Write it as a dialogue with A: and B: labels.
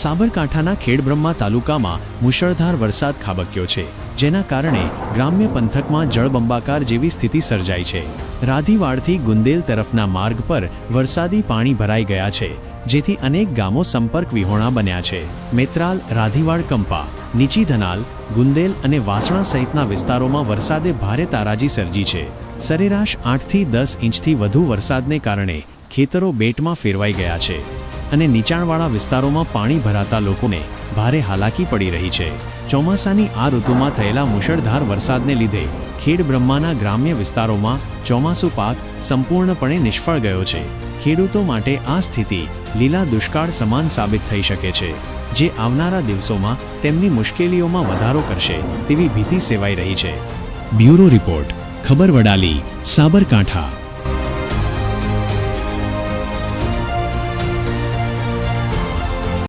A: સાબરકાંઠાના ખેડબ્રહ્મા તાલુકામાં મુશળધાર વરસાદ ખાબક્યો છે, જેના કારણે ગ્રામ્ય પંથકમાં જળબંબાકાર જેવી સ્થિતિ સર્જાઈ છે. રાધીવાડથી ગુંદેલ તરફના માર્ગ પર વરસાદી પાણી ભરાઈ ગયા છે, જેથી અનેક ગામો સંપર્ક વિહોણા બન્યા છે. મેત્રાલ, રાધીવાડ, કંપા, નીચી ધનાલ, ગુંદેલ અને વાસણા સહિતના વિસ્તારોમાં વરસાદે ભારે તારાજી સર્જી છે. સરેરાશ આઠથી દસ ઇંચથી વધુ વરસાદને કારણે ખેતરો બેટમાં ફેરવાઈ ગયા છે અને નીચાણવાળા વિસ્તારોમાં પાણી ભરાતા લોકોને ભારે હાલાકી પડી રહી છે. ચોમાસાની આ ઋતુમાં થયેલા મુશળધાર વરસાદને લીધે ખેડ બ્રહ્માના ગ્રામ્ય વિસ્તારોમાં ચોમાસુ પાક સંપૂર્ણપણે નિષ્ફળ ગયો છે. ખેડૂતો માટે આ સ્થિતિ લીલા દુષ્કાળ સમાન સાબિત થઈ શકે છે, જે આવનારા દિવસોમાં તેમની મુશ્કેલીઓમાં વધારો કરશે તેવી ભીતિ સેવાઈ રહી છે. બ્યુરો રિપોર્ટ, ખબર વડાલી, સાબરકાંઠા.